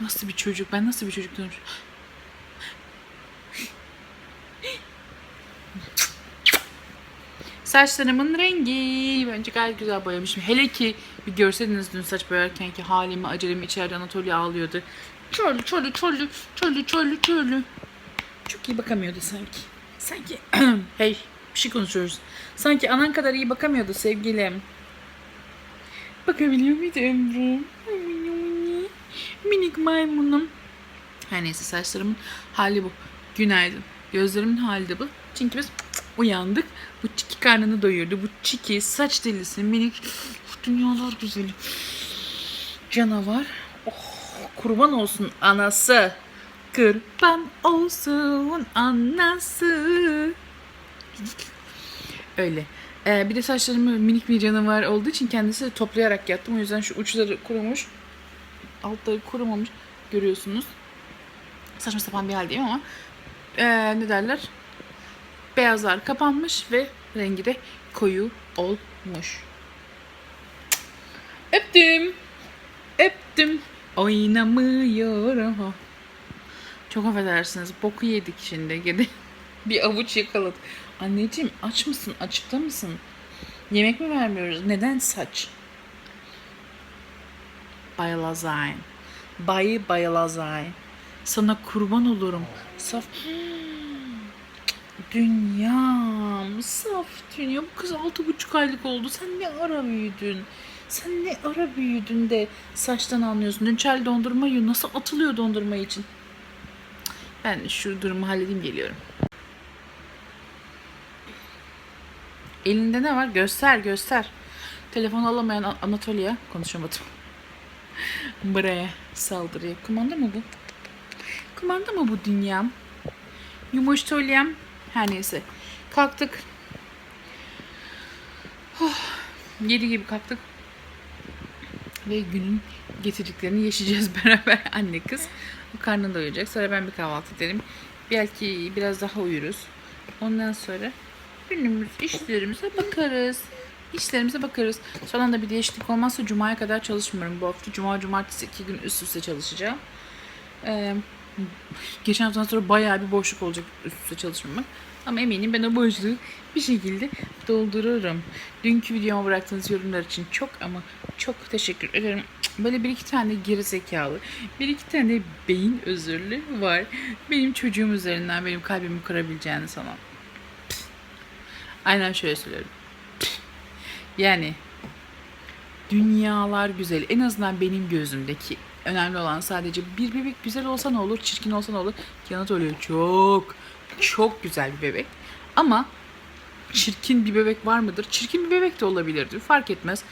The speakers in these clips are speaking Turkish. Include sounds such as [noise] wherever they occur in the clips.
Nasıl bir çocuk? Ben nasıl bir çocuk dönüş? Saçlarımın rengi bence gayet güzel boyamışım. Hele ki bir görseydiniz dün saç boyarken ki halimi, acelemi içeride Anatolia ağlıyordu. Çöllü, çöllü, çöllü, çöllü, çöllü, çöllü. Çok iyi bakamıyordu sanki. Sanki, [clears throat] hey bir şey konuşuyoruz. Sanki anan kadar iyi bakamıyordu sevgilim. Bakabiliyor muydu ömrüm? Minik maymunum. Her neyse saçlarımın hali bu. Günaydın. Gözlerimin hali de bu. Çünkü biz uyandık. Bu çiki karnını doyurdu. Bu çiki saç delisi minik dünyalar güzeli. Canavar. Oh, kurban olsun anası. Kurban olsun anası. Öyle. Ee, bir de saçlarımı minik bir canavar olduğu için kendisi toplayarak yattım. O yüzden şu uçları kurumuş. Altları kurumamış. Görüyorsunuz. Saçma sapan bir haldeyim ama ee, ne derler? Beyazlar kapanmış ve rengi de koyu olmuş. Öptüm. Öptüm. Oynamıyor ama. Çok affedersiniz. Boku yedik şimdi. Gene [laughs] bir avuç yakaladık. Anneciğim aç mısın? Açıkta mısın? Yemek mi vermiyoruz? Neden saç? Bayılazay. Bayı bayılazay. Sana kurban olurum. Saf... [gasps] Dünyam, saf dünya. Bu kız altı buçuk aylık oldu. Sen ne ara büyüdün? Sen ne ara büyüdün de saçtan anlıyorsun. Dün çel dondurma yiyor. Nasıl atılıyor dondurma için? Ben şu durumu halledeyim geliyorum. Elinde ne var? Göster göster. Telefon alamayan An- Anatolia konuşamadım. Buraya saldırıyor. Kumanda mı bu? Kumanda mı bu dünyam? Yumuştolyam. Her neyse. Kalktık. Oh, yedi gibi kalktık. Ve günün getirdiklerini yaşayacağız [laughs] beraber anne kız. Karnını doyuracak. Sonra ben bir kahvaltı ederim. Belki biraz daha uyuruz. Ondan sonra günümüz işlerimize bakarız. İşlerimize bakarız. Son anda bir değişiklik olmazsa Cuma'ya kadar çalışmıyorum. Bu hafta Cuma, Cumartesi iki gün üst üste çalışacağım. Ee, geçen haftadan sonra bayağı bir boşluk olacak üst üste çalışmamak. Ama eminim ben o boşluğu bir şekilde doldururum. Dünkü videoma bıraktığınız yorumlar için çok ama çok teşekkür ederim. Böyle bir iki tane geri zekalı, bir iki tane beyin özürlü var. Benim çocuğum üzerinden benim kalbimi kırabileceğini sanan. Aynen şöyle söylüyorum. Yani dünyalar güzel. En azından benim gözümdeki önemli olan sadece bir bebek güzel olsa ne olur, çirkin olsa ne olur. Ki Anatolia çok, çok güzel bir bebek. Ama çirkin bir bebek var mıdır? Çirkin bir bebek de olabilirdi. Fark etmez.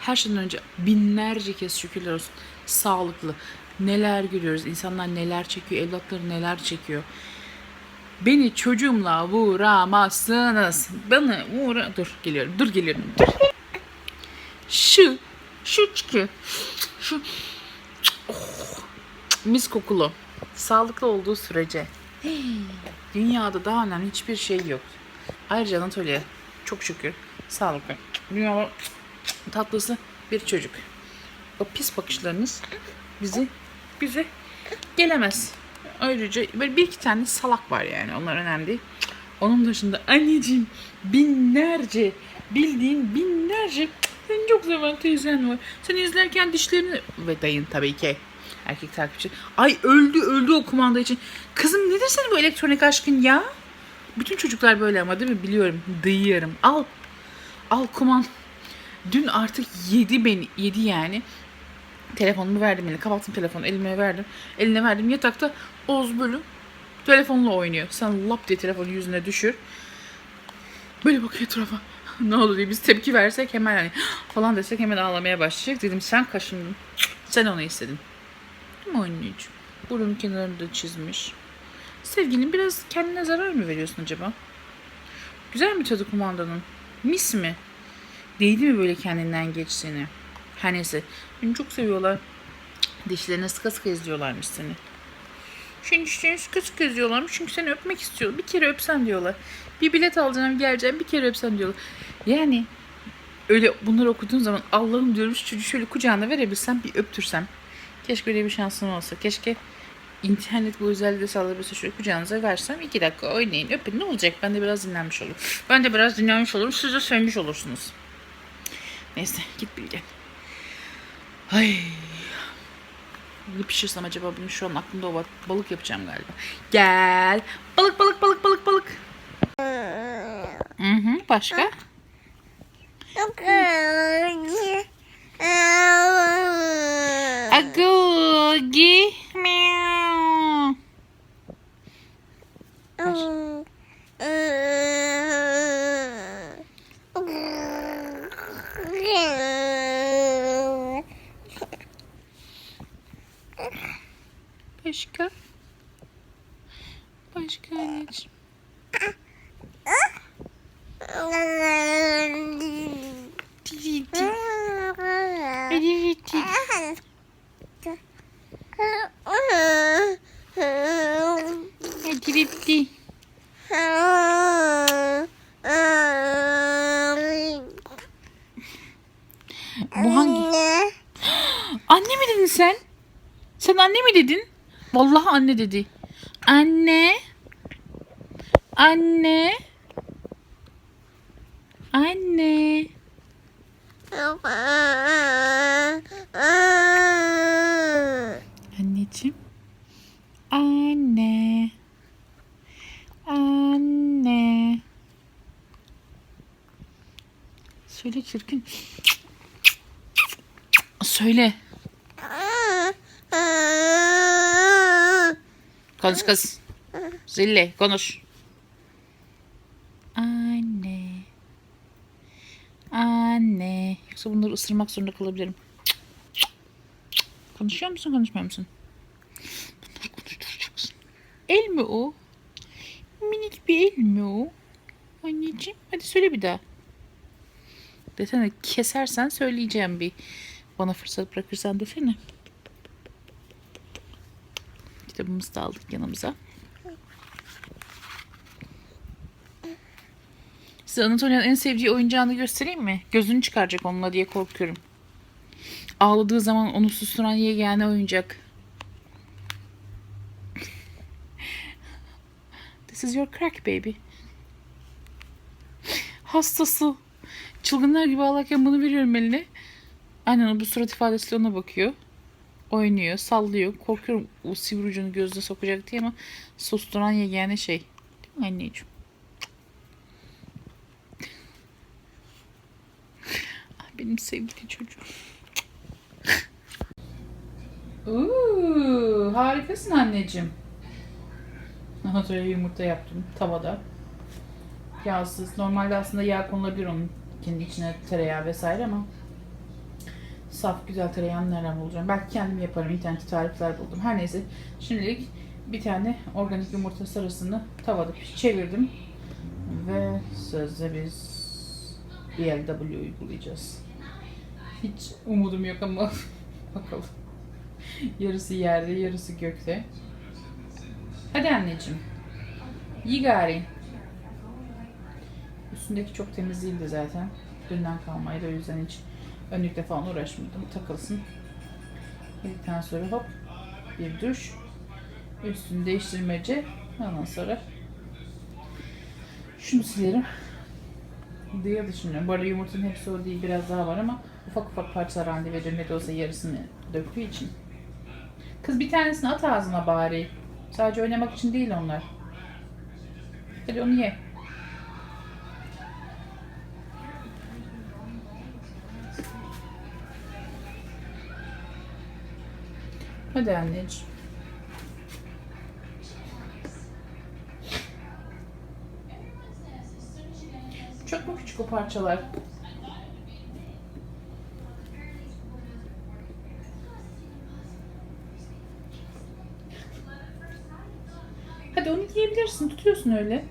Her şeyden önce binlerce kez şükürler olsun. Sağlıklı. Neler görüyoruz. insanlar neler çekiyor. Evlatları neler çekiyor. Beni çocuğumla vuramazsınız. Bana vura... Dur geliyorum. Dur geliyorum. Dur. Şu. Şu çıkıyor. Şu. Oh, mis kokulu. Sağlıklı olduğu sürece. Hey, [gasps] Dünyada daha önemli hiçbir şey yok. Ayrıca Anatolia çok şükür sağlıklı. Dünyada tatlısı bir çocuk. O pis bakışlarınız bizi bize gelemez. Ayrıca böyle bir iki tane salak var yani onlar önemli değil. Onun dışında anneciğim binlerce bildiğin binlerce seni çok seven teyzen var. Seni izlerken dişlerini ve dayın tabii ki erkek takipçi. Ay öldü öldü o kumanda için. Kızım nedir senin bu elektronik aşkın ya? Bütün çocuklar böyle ama değil mi? Biliyorum. Dıyıyorum. Al. Al kuman. Dün artık yedi beni. Yedi yani. Telefonumu verdim eline. Kapattım telefonu. Elime verdim. Eline verdim. Yatakta Oğuz bölüm. Telefonla oynuyor. Sen lap diye telefonu yüzüne düşür. Böyle bakıyor etrafa. [laughs] ne olur diye biz tepki versek hemen hani [gasps] falan desek hemen ağlamaya başlayacak. Dedim sen kaşındın. [gasps] Sen onu istedin. Değil mi anneciğim? Burun kenarını da çizmiş. Sevgilin biraz kendine zarar mı veriyorsun acaba? Güzel mi tadı kumandanın? Mis mi? Değdi mi böyle kendinden geçtiğini? Her neyse. Beni çok seviyorlar. Dişlerine sıka sıka izliyorlarmış seni. Şimdi dişlerini sıka sıka izliyorlarmış çünkü seni öpmek istiyor. Bir kere öpsen diyorlar. Bir bilet alacağım geleceğim bir kere öpsen diyorlar. Yani öyle bunları okuduğun zaman Allah'ım diyorum şu çocuğu şöyle kucağına verebilsem bir öptürsem. Keşke öyle bir şansım olsa. Keşke internet bu özelliği de sağlayabilse şöyle kucağınıza versem. iki dakika oynayın öpün ne olacak? Ben de biraz dinlenmiş olurum. Ben de biraz dinlenmiş olurum. Siz de sevmiş olursunuz. Neyse git Bilge. Ay. Ne pişirsem acaba benim şu an aklımda o var. Balık yapacağım galiba. Gel. Balık balık balık balık balık. Hı hı. Başka? Agugi. Meow. Başka? Başka anneciğim. Didi. Didi. Didi. Bu hangi? [gasps] Anne mi dedin sen? Sen anne mi dedin? Vallahi anne dedi. Anne. Anne. Anne. Anneciğim. Anne. Anne. Söyle çirkin. Söyle. Konuş kız. Zille konuş. Anne. Anne. Yoksa bunları ısırmak zorunda kalabilirim. Konuşuyor musun konuşmuyor musun? Bunları konuşturacaksın. El mi o? Minik bir el mi o? Anneciğim hadi söyle bir daha. Desene kesersen söyleyeceğim bir. Bana fırsat bırakırsan desene. Kitabımızı da aldık yanımıza. Size Anatolia'nın en sevdiği oyuncağını göstereyim mi? Gözünü çıkaracak onunla diye korkuyorum. Ağladığı zaman onu susturan yegane oyuncak. This is your crack baby. Hastası. Çılgınlar gibi ağlarken bunu veriyorum eline. Aynen bu surat ifadesiyle ona bakıyor. Oynuyor, sallıyor. Korkuyorum o sivri ucunu gözüne sokacak diye ama susturan yegane şey. Değil mi anneciğim? Ah, Benim sevgili çocuğum. Uuu, harikasın anneciğim. Anatolia yumurta yaptım tavada. Yağsız. Normalde aslında yağ konulabilir onun kendi içine tereyağı vesaire ama saf güzel tereyağını nereden bulacağım? Belki kendim yaparım. İnternette tarifler buldum. Her neyse. Şimdilik bir tane organik yumurta sarısını tavada çevirdim. Ve sözde biz BLW uygulayacağız. Hiç umudum yok ama [laughs] bakalım. Yarısı yerde, yarısı gökte. Hadi anneciğim. Yi. Üstündeki çok temiz değildi zaten. Dünden kalmaydı o yüzden hiç önlükle falan uğraşmadım. Takılsın. Yedikten sonra hop bir duş. Üstünü değiştirmece. Ondan sonra şunu silerim diye düşünüyorum. Bu arada yumurtanın hepsi o değil biraz daha var ama ufak ufak parçalar halinde veriyorum. Ne de olsa yarısını döktüğü için. Kız bir tanesini at ağzına bari. Sadece oynamak için değil onlar. Hadi onu ye. Hadi anneciğim. Çok mu küçük o parçalar? Hadi onu yiyebilirsin. Tutuyorsun öyle.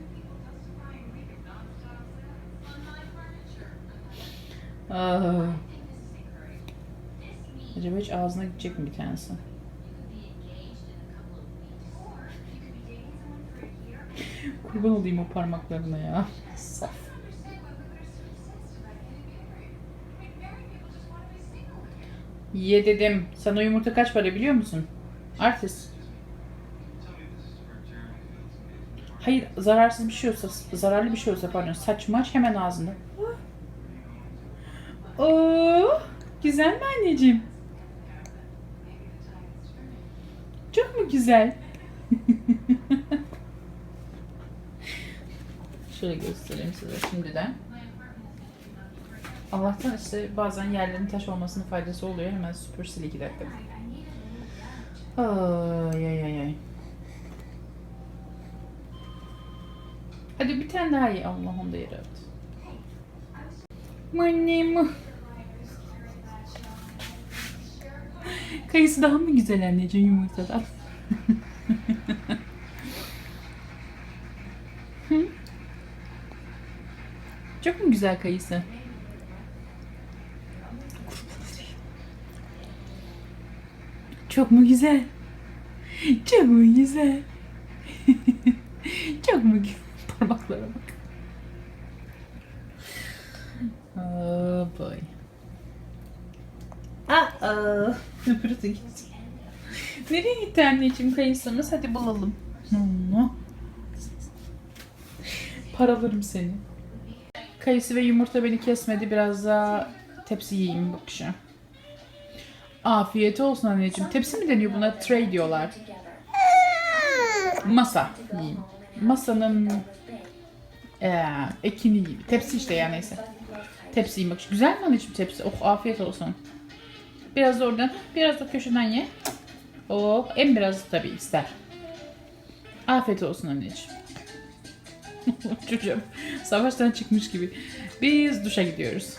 Aa. Acaba hiç ağzına gidecek mi bir tanesi? Kurban olayım o parmaklarına ya. Saf. Ye dedim. Sana yumurta kaç para biliyor musun? Artist. Hayır zararsız bir şey olsa, zararlı bir şey olsa pardon saç maç hemen ağzında. Oo, güzel mi anneciğim? Çok mu güzel? [laughs] Şöyle göstereyim size şimdiden. Allah'tan işte bazen yerlerin taş olmasının faydası oluyor. Hemen süpür sil iki dakika. Ay ay ay ay. Hadi bir tane daha ye. Allah onu da at. Annem. Kayısı daha mı güzel anneciğim yumurtadan? [laughs] Hı? Çok mu güzel kayısı? Çok mu güzel? Çok mu güzel? [laughs] Çok mu güzel? Parmaklara bak. Oh boy. Öpürüzü gitti. Nereye gitti anneciğim kayısımız? Hadi bulalım. Paralarım seni. Kayısı ve yumurta beni kesmedi. Biraz daha tepsi yiyeyim bakışa. Afiyet olsun anneciğim. Tepsi mi deniyor buna? Tray diyorlar. Masa yiyeyim. Masanın eee ekini yiyeyim. Tepsi işte ya neyse. Tepsi yiyeyim. Bak, güzel mi anneciğim tepsi? Oh afiyet olsun. Biraz da oradan, biraz da köşeden ye. Oh, en biraz tabii ister. Afiyet olsun anneciğim. [laughs] Çocuğum savaştan çıkmış gibi. Biz duşa gidiyoruz.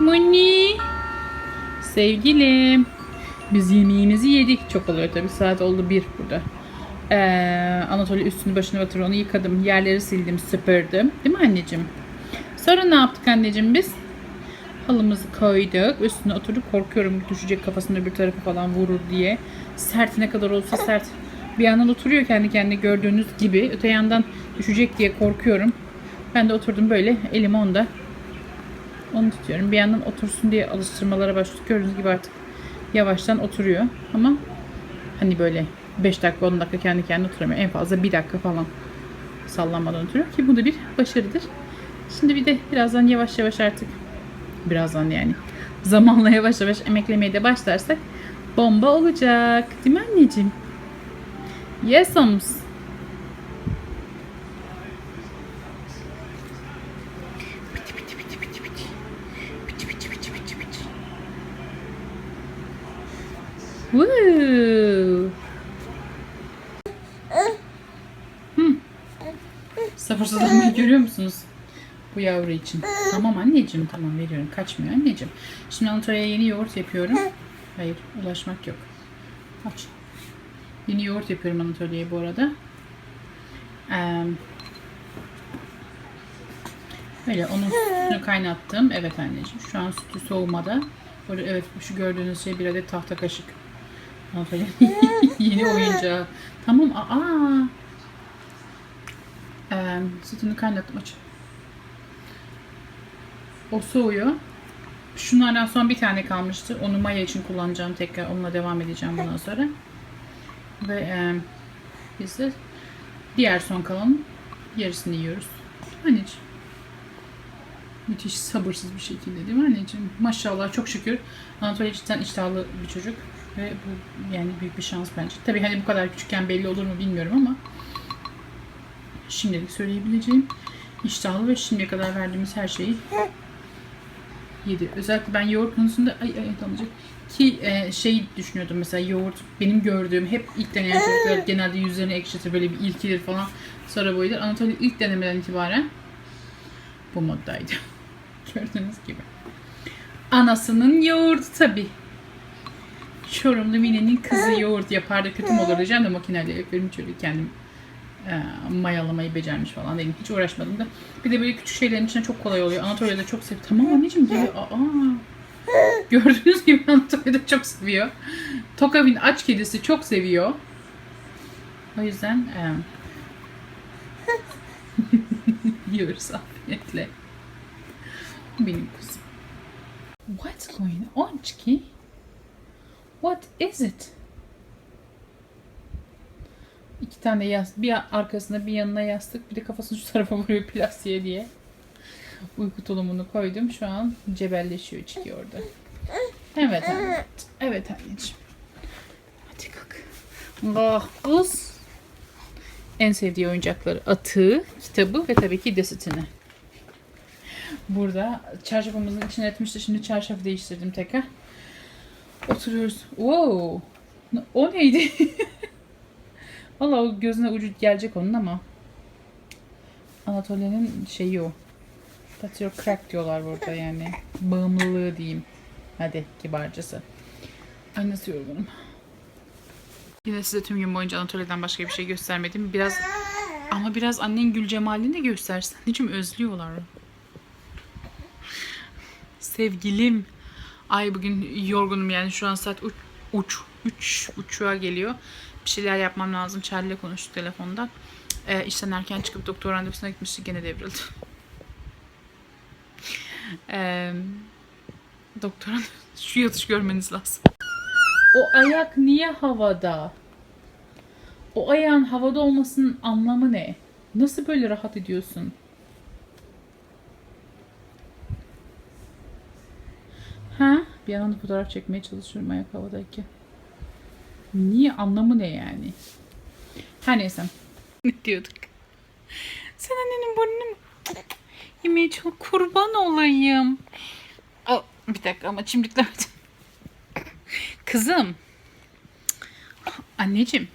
Muni. Sevgilim. Biz yemeğimizi yedik. Çok oluyor tabii. Saat oldu bir burada. Ee, Anatoly üstünü başını batırdı. Onu yıkadım. Yerleri sildim, süpürdüm. Değil mi anneciğim? Sonra ne yaptık anneciğim biz? Halımızı koyduk. Üstüne oturduk. Korkuyorum düşecek kafasını bir tarafı falan vurur diye. Sert ne kadar olsa sert. Bir yandan oturuyor kendi kendine gördüğünüz gibi. Öte yandan düşecek diye korkuyorum. Ben de oturdum böyle. Elim onda. Onu tutuyorum. Bir yandan otursun diye alıştırmalara başladık. Gördüğünüz gibi artık yavaştan oturuyor. Ama hani böyle 5 dakika 10 dakika kendi kendine oturamıyor. En fazla 1 dakika falan sallanmadan oturuyor ki bu da bir başarıdır. Şimdi bir de birazdan yavaş yavaş artık birazdan yani zamanla yavaş yavaş emeklemeye de başlarsak bomba olacak. Değil mi anneciğim? Yes, homes. Piti piti piti piti piti. Piti piti piti piti piti. Woo. Hmm. Sabırsızlanmayı görüyor musunuz? Bu yavru için. Tamam anneciğim tamam veriyorum. Kaçmıyor anneciğim. Şimdi Anatolia'ya yeni yoğurt yapıyorum. Hayır ulaşmak yok. Aç. Yeni yoğurt yapıyorum Anatolia'ya bu arada. Böyle onun sütünü kaynattım. Evet anneciğim. Şu an sütü soğumada. Burada, evet şu gördüğünüz şey bir adet tahta kaşık. [laughs] Yeni oyuncağı. Tamam. Aa. Ee, sütünü kaynattım. Aç. O soğuyor. Şunlardan son bir tane kalmıştı. Onu maya için kullanacağım tekrar. Onunla devam edeceğim bundan sonra. Ve e, biz de diğer son kalanın yarısını yiyoruz. Anneciğim. Müthiş sabırsız bir şekilde değil mi anneciğim? Maşallah çok şükür. Anatoly cidden iştahlı bir çocuk. Ve bu yani büyük bir şans bence. Tabii hani bu kadar küçükken belli olur mu bilmiyorum ama şimdilik söyleyebileceğim iştahlı ve şimdiye kadar verdiğimiz her şeyi yedi. Özellikle ben yoğurt konusunda ay ay damlacık ki e, şey düşünüyordum mesela yoğurt benim gördüğüm hep ilk deneyen çocuklar genelde yüzlerini ekşitir böyle bir ilkilir falan sonra boyudur. Anatoly ilk denemeden itibaren bu moddaydı. [laughs] Gördüğünüz gibi. Anasının yoğurdu tabi. Çorumlu Mine'nin kızı yoğurt yapardı kötü mü olur diyeceğim de makineyle yapıyorum çocuk kendim e, mayalamayı becermiş falan dedim. Hiç uğraşmadım da. Bir de böyle küçük şeylerin içine çok kolay oluyor. Anatolia'da çok sev. Tamam anneciğim geliyor. Aa. [laughs] Gördüğünüz gibi Anatolia'da çok seviyor. Tokavin aç kedisi çok seviyor. O yüzden e, [laughs] yiyoruz afiyetle. Benim kuzum. What's going on, Chiki? What is it? İki tane yas bir arkasına bir yanına yastık bir de kafasını şu tarafa vuruyor plastiğe diye. Uyku tulumunu koydum. Şu an cebelleşiyor Chiki orada. Evet anne. Evet anneciğim. Hadi kalk. Ah kız. En sevdiği oyuncakları atı, kitabı ve tabii ki desitini. Burada çarşafımızın içine etmişti. Şimdi çarşafı değiştirdim tekrar. Oturuyoruz. Wow. O neydi? [laughs] Valla o gözüne ucu gelecek onun ama Anatolia'nın şeyi o. That's your crack diyorlar burada yani. Bağımlılığı diyeyim. Hadi kibarcası. Ay nasıl yorgunum. Yine size tüm gün boyunca Anatolia'dan başka bir şey göstermedim. Biraz ama biraz annen Gül Cemal'ini de göstersin. Anneciğim özlüyorlar. Sevgilim. Ay bugün yorgunum yani şu an saat uç, uç, üç buçuğa geliyor. Bir şeyler yapmam lazım. Charlie ile konuştuk telefonda. Ee, işten erken çıkıp doktor randevusuna gitmiştik. Gene devrildi. Ee, doktorun [laughs] şu yatış görmeniz lazım. O ayak niye havada? O ayağın havada olmasının anlamı ne? Nasıl böyle rahat ediyorsun? Ha? Bir yandan da fotoğraf çekmeye çalışıyorum ayak havadayken. Niye? Anlamı ne yani? Her neyse. Ne diyorduk? Sen annenin burnunu mu? Yemeğe çok kurban olayım. Oh, bir dakika ama çimdiklemedim. Kızım. Anneciğim.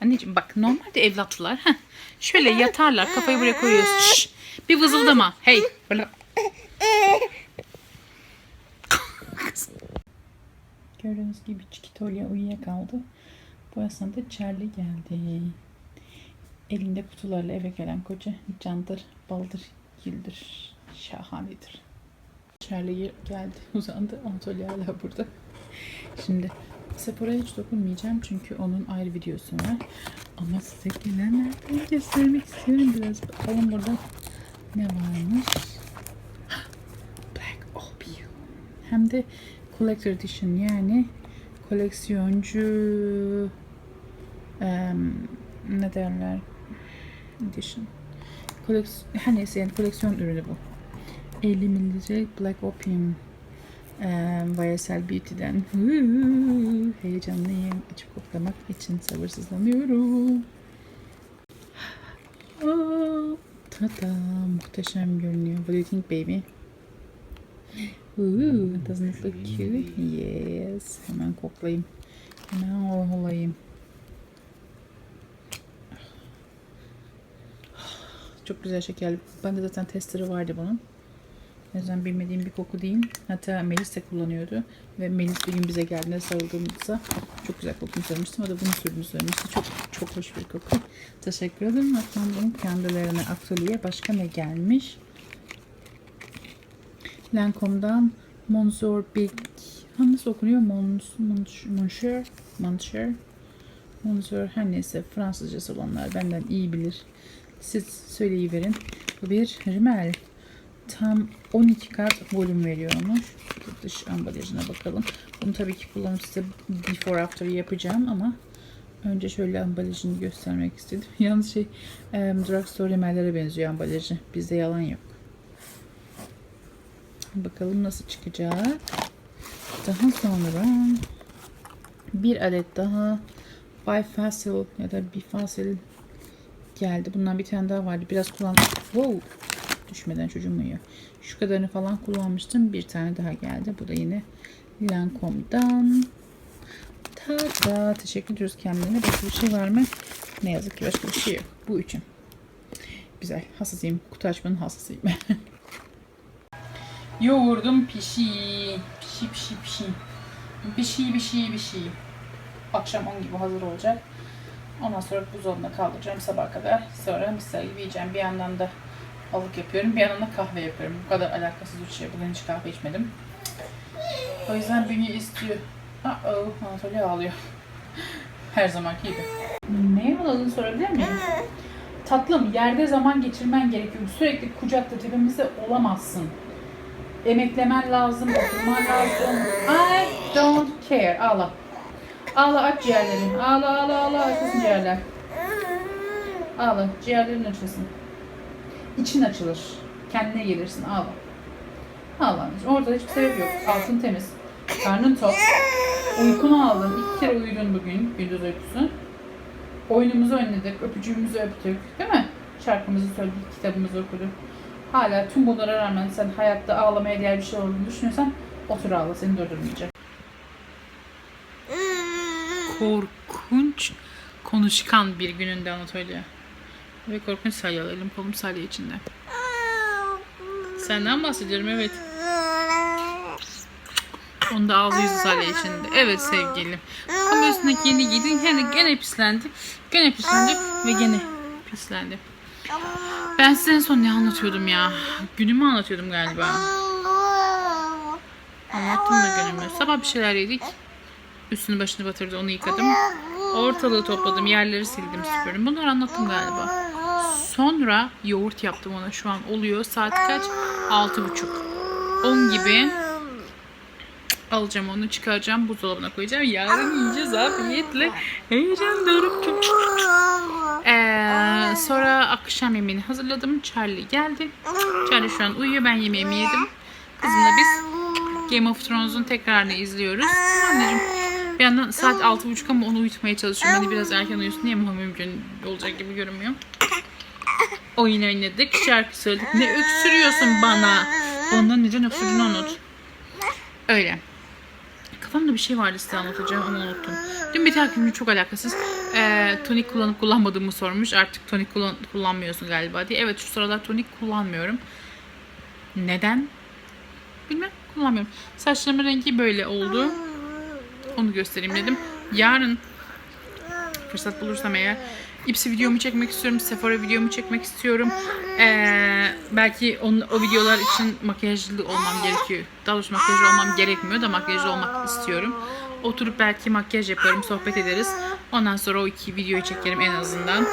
Anneciğim bak normalde evlatlar heh, şöyle yatarlar kafayı buraya koyuyoruz. Şş, bir vızıldama. Hey. Böyle. Gördüğünüz gibi Çikitolya uyuyakaldı. Bu esnada Charlie geldi. Elinde kutularla eve gelen koca candır, baldır, gildir, şahanedir. Charlie geldi, [laughs] uzandı. Anatolia hala burada. Şimdi Sephora'ya hiç dokunmayacağım çünkü onun ayrı videosu var. Ama size gelenlerden göstermek istiyorum biraz. Bakalım burada ne varmış. [gasps] Black Opium. Hem de Collector Edition yani koleksiyoncu em, ne derler edition. Koleks her neyse yani koleksiyon ürünü bu. 50 mililitre Black Opium um, YSL Beauty'den. Heyecanlıyım. Açıp koklamak için sabırsızlanıyorum. Oh, tada, muhteşem görünüyor. What do you think baby? Ooh, doesn't look cute? Yes. Hemen koklayayım. Hemen olayım. Çok güzel şekerli. Bende zaten testleri vardı bunun. O yüzden bilmediğim bir koku değil. Hatta Melis de kullanıyordu. Ve Melis bir gün bize geldiğinde sarıldığımızda çok güzel kokunu söylemiştim. O da bunu sürdüğünü söylemişti. Çok çok hoş bir koku. Teşekkür ederim. Hatta bunun kendilerine Aktualiye başka ne gelmiş? Lancome'dan Monsieur Big ha, nasıl okunuyor? Mons, Mons, Monsieur Monsieur Monsieur her neyse Fransızcası olanlar benden iyi bilir. Siz söyleyiverin. Bu bir rimel. Tam 12 kat volüm veriyormuş. Dış ambalajına bakalım. Bunu tabii ki kullanıp size before after yapacağım ama önce şöyle ambalajını göstermek istedim. [laughs] Yalnız şey drugstore rimellere benziyor ambalajı. Bizde yalan yok. Bakalım nasıl çıkacak. Daha sonra bir adet daha Bifacil ya da Bifacil geldi. Bundan bir tane daha vardı. Biraz kullandım. Wow. Düşmeden çocuğum uyuyor. Şu kadarını falan kullanmıştım. Bir tane daha geldi. Bu da yine Lancome'dan. Tada. Teşekkür ediyoruz kendine. Başka bir şey var mı? Ne yazık ki başka bir şey yok. Bu üçüm. Güzel. Hassasıyım. Kutu açmanın hassasıyım. [laughs] Yoğurdum pişi. Pişi pişi pişi. Pişi pişi pişi. Akşam 10 gibi hazır olacak. Ondan sonra buzdolabına kaldıracağım sabah kadar. Sonra misal gibi yiyeceğim. Bir yandan da balık yapıyorum. Bir yandan da kahve yapıyorum. Bu kadar alakasız bir şey. Bugün hiç kahve içmedim. O yüzden beni istiyor. Aa, Anatolia ağlıyor. [laughs] Her zamanki gibi. Neye ağladığını sorabilir miyim? Tatlım yerde zaman geçirmen gerekiyor. Sürekli kucakta tepemizde olamazsın. Emeklemen lazım, oturman lazım. I don't care. Ağla. Ağla aç ciğerlerini. Ağla ağla ağla açılsın ciğerler. Ağla ciğerlerin açılsın. İçin açılır. Kendine gelirsin ağla. Ağla. Orada hiçbir sebep yok. Altın temiz. Karnın tok. Uykunu aldın. İki kere uyudun bugün. Gündüz uykusu. Oyunumuzu oynadık. Öpücüğümüzü öptük. Değil mi? Şarkımızı söyledik. Kitabımızı okuduk. Hala tüm bunlara rağmen sen hayatta ağlamaya değer bir şey olduğunu düşünüyorsan otur ağla. Seni durdurmayacak. Korkunç konuşkan bir gününde Anatolia. Ve korkunç salyalı. Elim kolum salya içinde. Senden bahsediyorum evet. Onda ağzı yüzü salya içinde. Evet sevgilim. Ama yeni giydin gene, gene pislendi. Gene pislendi ve gene pislendi. Ben size en son ne anlatıyordum ya? Günümü anlatıyordum galiba. Anlattım da günümü. Sabah bir şeyler yedik. Üstünü başını batırdı onu yıkadım. Ortalığı topladım. Yerleri sildim süpürdüm. Bunları anlattım galiba. Sonra yoğurt yaptım ona. Şu an oluyor. Saat kaç? Altı buçuk. 10 gibi alacağım onu çıkaracağım buzdolabına koyacağım. Yarın yiyeceğiz afiyetle. Heyecan doruk. Ee, sonra akşam yemeğini hazırladım. Charlie geldi. Charlie şu an uyuyor. Ben yemeğimi yedim. Kızımla biz Game of Thrones'un tekrarını izliyoruz. Anneciğim bir yandan saat altı buçuk ama onu uyutmaya çalışıyorum. Hani biraz erken uyusun diye ama mümkün olacak gibi görünmüyor. Oyun oynadık, şarkı söyledik. Ne öksürüyorsun bana? Ondan neden öksürdüğünü unut. Öyle. Kafamda bir şey vardı size anlatacağım ama unuttum. Dün bir takipçim çok alakasız. Ee, tonik kullanıp kullanmadığımı sormuş. Artık tonik kullan kullanmıyorsun galiba diye. Evet şu sıralar tonik kullanmıyorum. Neden? Bilmem kullanmıyorum. Saçlarımın rengi böyle oldu. Onu göstereyim dedim. Yarın fırsat bulursam eğer Ipsi videomu çekmek istiyorum. Sephora videomu çekmek istiyorum. Ee, belki on, o videolar için makyajlı olmam gerekiyor. Daha doğrusu makyajlı olmam gerekmiyor da makyajlı olmak istiyorum. Oturup belki makyaj yaparım, sohbet ederiz. Ondan sonra o iki videoyu çekerim en azından.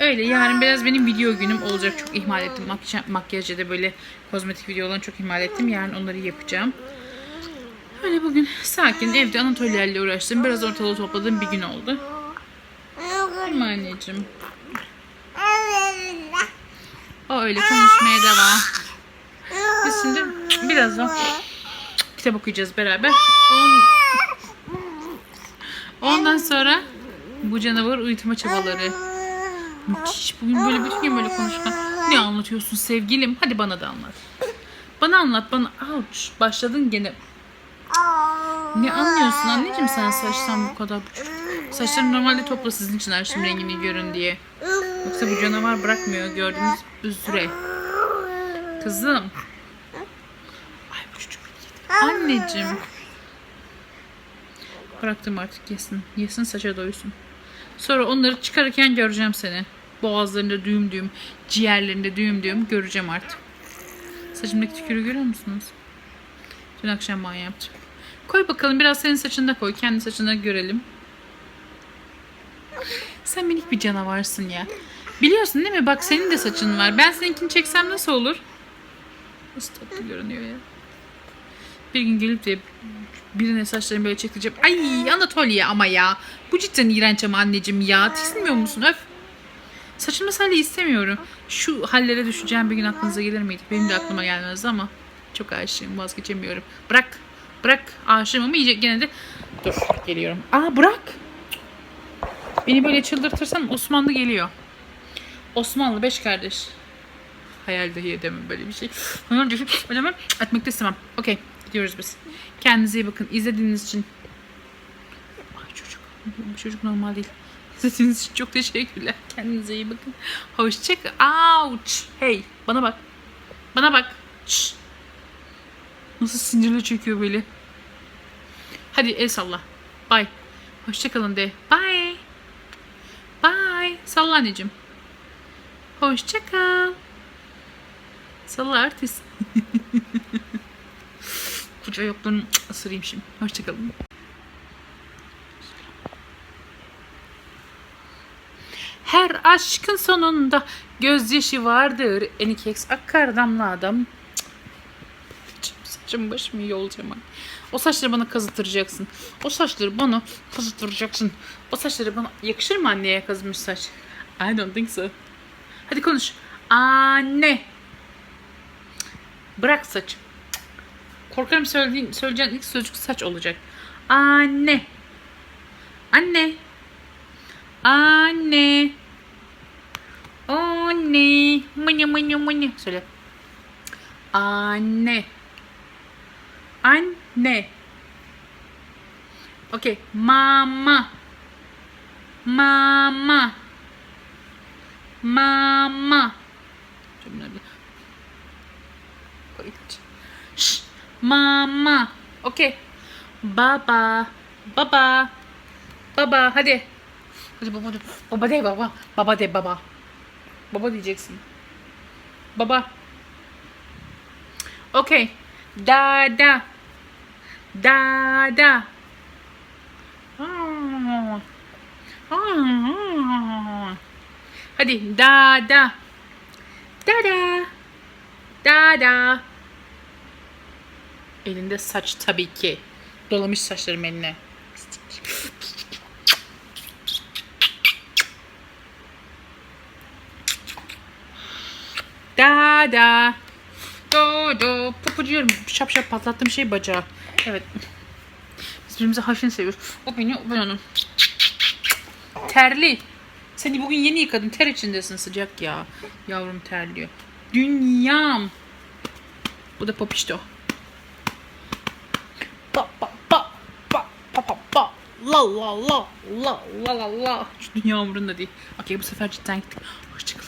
Öyle yarın biraz benim video günüm olacak. Çok ihmal ettim. Makyaj, makyajda da böyle kozmetik videolarını çok ihmal ettim. Yarın onları yapacağım. Öyle bugün sakin evde Anatolia ile uğraştım. Biraz ortalığı topladığım bir gün oldu. Değil mi anneciğim? O öyle konuşmaya devam. Biz şimdi birazdan kitap okuyacağız beraber. On- Ondan sonra bu canavar uyutma çabaları. Müthiş. Bugün böyle bütün gün böyle konuşma. Ne anlatıyorsun sevgilim? Hadi bana da anlat. Bana anlat bana. Ouch. Başladın gene. Ne anlıyorsun anneciğim sen saçtan bu kadar bu çocuk. Saçlarını normalde topla sizin için açtım rengini görün diye. Yoksa bu canavar bırakmıyor gördüğünüz üzere. Kızım. Ay bu çocuk. Anneciğim. Bıraktım artık yesin. Yesin saça doysun. Sonra onları çıkarırken göreceğim seni. Boğazlarında düğüm düğüm, ciğerlerinde düğüm düğüm göreceğim artık. Saçımdaki tükürüğü görüyor musunuz? Dün akşam banyo yaptım. Koy bakalım biraz senin saçında koy. Kendi saçında görelim. Sen minik bir canavarsın ya. Biliyorsun değil mi? Bak senin de saçın var. Ben seninkini çeksem nasıl olur? Nasıl tatlı görünüyor ya. Bir gün gelip de birine saçlarını böyle çektireceğim. Ay Anatolia ama ya. Bu cidden iğrenç ama anneciğim ya. Tiksinmiyor musun? Öf. Saçımı sadece istemiyorum. Şu hallere düşeceğim bir gün aklınıza gelir miydi? Benim de aklıma gelmez ama çok aşığım vazgeçemiyorum. Bırak. Bırak. Aşığım ama iyice gene de dur geliyorum. Aa bırak. Beni böyle çıldırtırsan Osmanlı geliyor. Osmanlı beş kardeş. Hayal dahi edemem böyle bir şey. Öyle etmek de istemem. Okey gidiyoruz biz. Kendinize iyi bakın. İzlediğiniz için. Ay çocuk. Bu çocuk normal değil. İzlediğiniz için çok teşekkürler. Kendinize iyi bakın. Hoşçakal. Ouch. Hey bana bak. Bana bak. Şşş. Nasıl sinirli çekiyor böyle. Hadi el salla. Bye. Hoşçakalın de. Bye. Bye. Salla anneciğim. Hoşçakal. Salla artist. [laughs] Koca ayaklarını ısırayım şimdi. Hoşçakalın. Her aşkın sonunda gözyaşı vardır. Enikeks akar damla adam. Cık. Saçım başım iyi olacağım. ben. O saçları bana kazıttıracaksın. O saçları bana kazıttıracaksın. O saçları bana yakışır mı anneye kazımış saç? I don't think so. Hadi konuş. Anne. Bırak saç. Korkarım söylediğin, söyleyeceğin ilk sözcük saç olacak. Anne. Anne. Anne. Anne. Mınya mınya mınya. Söyle. Anne. Anne. Okay. Mama. Mama. Mama. Şş. Mama. Okay. Baba. Baba. Baba hadi. Hadi baba de. Baba de baba. Baba de baba. Baba diyeceksin. Baba. Okay. Dada. Dada. Ah. Ah. Hadi dada. Dada. Dada. Elinde saç tabii ki. Dolamış saçlarım eline. Da da. Do do. Papucuyorum. Şap şap patlattığım şey bacağı. Evet. Biz birbirimizi haşin seviyoruz. O beni, o ben onu. Terli. Seni bugün yeni yıkadım. Ter içindesin sıcak ya. Yavrum terliyor. Dünyam. Bu da popişto. Pa pa pa pa pa pa pa. La la la la la la la. Şu dünya umurunda değil. Okey bu sefer cidden gittik. Hoşçakalın.